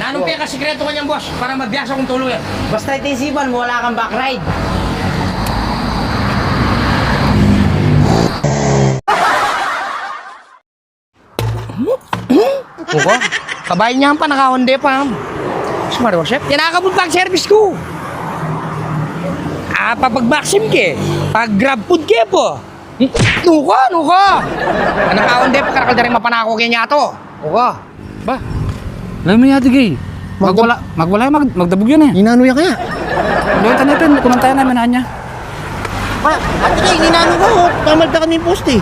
Nanong peka sikreto kanyang boss para mabiyasa kong tuluyan. Basta itisipan mo, wala kang back ride. Muko? Kabayan niya pa, naka-honde pa. Smart Joseph, tinakabot pag service ko. Ah, papag maxim ke, pag grab food ke po. Nuko, nuko. Naka-honde pa, karakal na rin mapanako kaya niya to. Nuko. Ba? Alam mo gay. Magwala, magwala mag, magdabog yun eh. Ninano yan kaya? Doon tayo natin, kumantayan namin na niya. Pa, ate kayo, ninano ko. Tamalta kami post eh.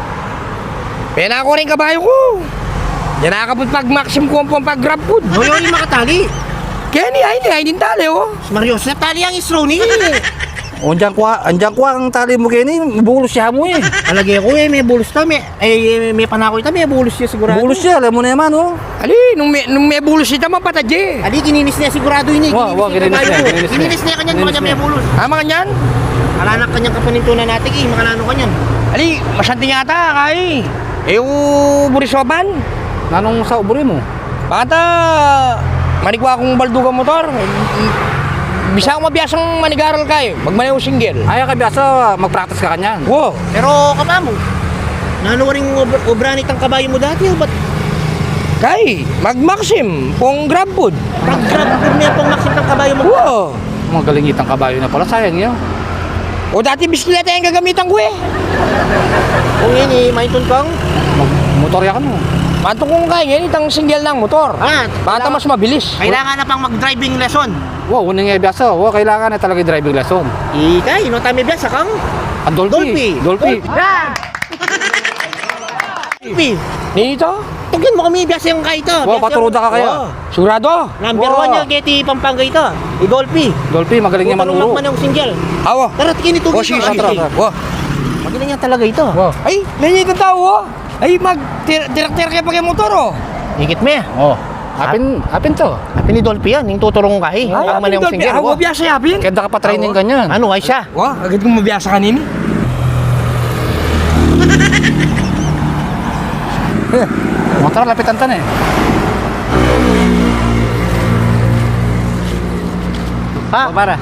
Pena ko rin kabayo ko. Yan nakakabot pag maxim ko ang pag grab food. Hoy, hoy, makatali. Kaya ni ay ni ay din tali oh. Mario, sa tali ang isro ni. O, andyan ko, andyan ko ang tali mo gani, bulos siya mo eh. Alagay ko eh, may bulos ta. May, eh, may panako ita, may bulos siya sigurado. Bulos siya, alam mo na naman oh. Ali, nung may, nung may bulos ita mapatadye. Ali, kininis niya sigurado eh. Wow, wow, kininis niya, kininis niya. Kanyan, mga may bulos. Tama kanyan? Alanak kanyang kapanintunan natin eh, makalano kanyan. Ali, masanti nga ata kay. Eh, burisoban. Nanong sa uburi mo? Bata, manikwa akong baldugang motor. Bisa ako mabiyasang manigaral kayo. Magmanaw single. Ay, kabiyasa, mag-practice ka kanyan. Wow. Pero kapamo, nalo ring ob- obranit ang kabayo mo dati, o ba't Kay, mag-maxim, pong grab food. pag-grab ko niya pang maxim ng kabayo mo? Wow. Mga galingitang kabayo na pala, sayang yun. O dati bisikleta yung gagamitan ko eh. Kung yun eh, maitun kang, Mag-motor yan mo. Matong kong kaya yan, itang single ng motor. ah, Bata mas mabilis. kailangan na pang mag-driving lesson. Wow, unang nga biyasa. Wow, kailangan na talaga driving lesson. Ikay, no tami biya sa kang Ang Dolphy. Dolphy. Dolphy. Dolphy. Dito? Tugin mo kami biya yung kay ito. Wow, paturuda ka kaya. Sigurado? Number Wow. one yung keti Pampanga ito. I Dolphy. Dolphy, magaling niya manuro. man yung single. Awo. Tara, tikin ito. O, sige, sige. Wow. Magaling yan talaga ito. Wow. Ay, nangyay itong tao oh. Ay, mag tirak-tirak kayo pag yung motor oh. Higit me. Oh. Apin, apin to. Happy ni Dolphy yan. Yung tuturong kahi. Ay, Ang man yung single. Ako mabiyasa yapin. Kaya ka pa training ganyan. Ano ay siya? Wah, agad kong mabiyasa kanini. Motor, lapitan tan eh. Ha? Para.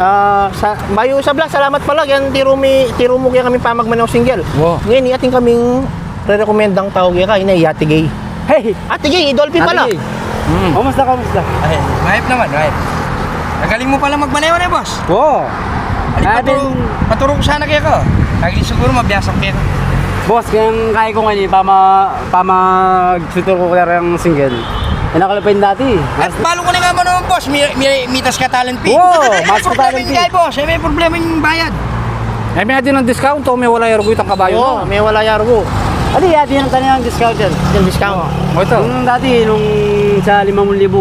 Ah, sa Bayo sa Blas, salamat pala yan tiro mi tiro mo kaya kami pamagmanaw single. Wow. Ngayon ating kaming re-recommendang tawag ka ina Yati Gay. Hey, Ate Gay, Dolphy pala. Mm. Kumusta kumusta? Ay, mahip naman, mahip. Nagaling mo pala magmaneho na, boss. Wow. Ali, paturo, paturo ko sana kayo ko. Lagi siguro mabiyasa kayo. Boss, kaya kaya ko ngayon, pama, pama, sutur ko kaya yung single. Eh, nakalapin dati. At palo ko na nga mo naman, boss. Mi, mi, mitas ka talent fee. May mas ka talent fee. boss. Eh, may problema yung bayad. Eh, may natin ng discount o may wala yung itang kabayo Oo, may wala yargo. Adi, adi yung tanong yung discount dyan. Yung discount. O ito. Nung dati, nung sa 5,000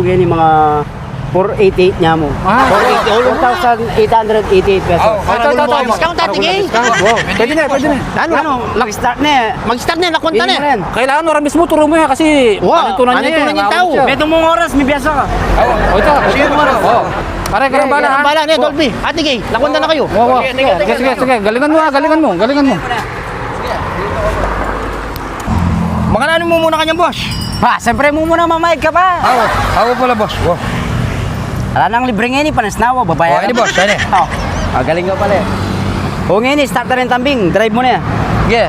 ganyan, yung mga 488 niya mo. Ah, 4,888 pesos. Oh, ito, ito, ito. Discount, Gay. Wow. Pwede na, pwede na. Ano? Ano, mag-start na eh. Mag-start na, nakunta na. mo rin. Kailangan oras mismo turo mo yan kasi Wow, panitunan niya panitunan eh. yung tao. May tumong oras, may biyasa ka. O ito, Sige, ito. oras. Oh. Pare, ka bala ha. Bala niya, Dolphy. Ate Gay, nakunta na kayo. Wow. Sige, sige, sige. Galingan mo ha, galingan mo, galingan mo. Mga nanin mo muna kanyang, boss. Ha, siyempre mo muna mamayag ka pa. Awo, awo pala, boss. Wow. Wala nang libre ngayon, panas na Oh, ako, babayaran. ini, boss. Ini. Oh, ah, galing ka pala eh. O ngayon, start na rin tambing, drive mo na yan. Yeah.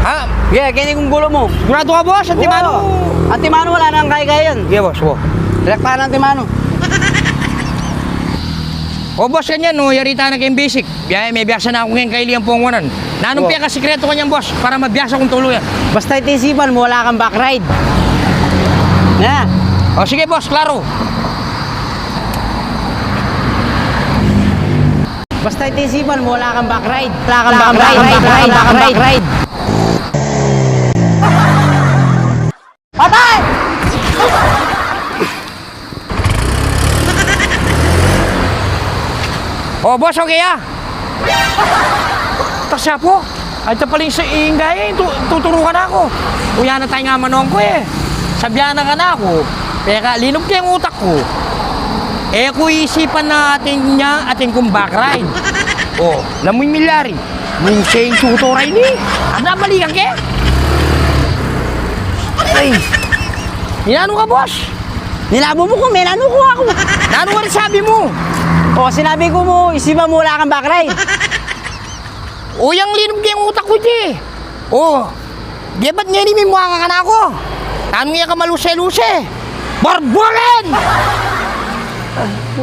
Ha? Yeah, kaya kung gulo mo. Sigurado ka, boss. Ang timano. Wow. Ang timano wala nang kaya-kaya yan. Yeah, boss. Wow. Direktahan ng timano. O boss kanyan, no, yarita na kayong basic. Biyahe, may biyasa na ako ngayon kay Liam Pongonan. Nanong Oh. peka sikreto kanyan, boss, para mabiyasa kong tuluyan. Basta itisipan mo, wala kang back ride. Na. O sige, boss, klaro. Basta itisipan mo, wala kang back ride. Wala kang back ride. Wala kang back ride. Patay! O boss, okay ah. Tasya po. Ay, ito pala yung sa ingay, tu tuturukan ako. Kuya na tayo nga manong ko eh. Sabyanan ka na ako. Teka, linog yung utak ko. Eh, kung isipan natin niya atin kung back ride. O, lamoy milyari. Yung siya yung tuturay ni. Ano mali ka ke? Ay. Inano ka, boss? Nilabo mo kung may nanuko ako. Ano rin sabi mo? O, sinabi ko mo, isipan mo wala kang backride. O, yung linom kayong utak ko, di. O, di ba't nga mukha ka na ako? Ano nga ka maluse-luse? Barbaran! 哎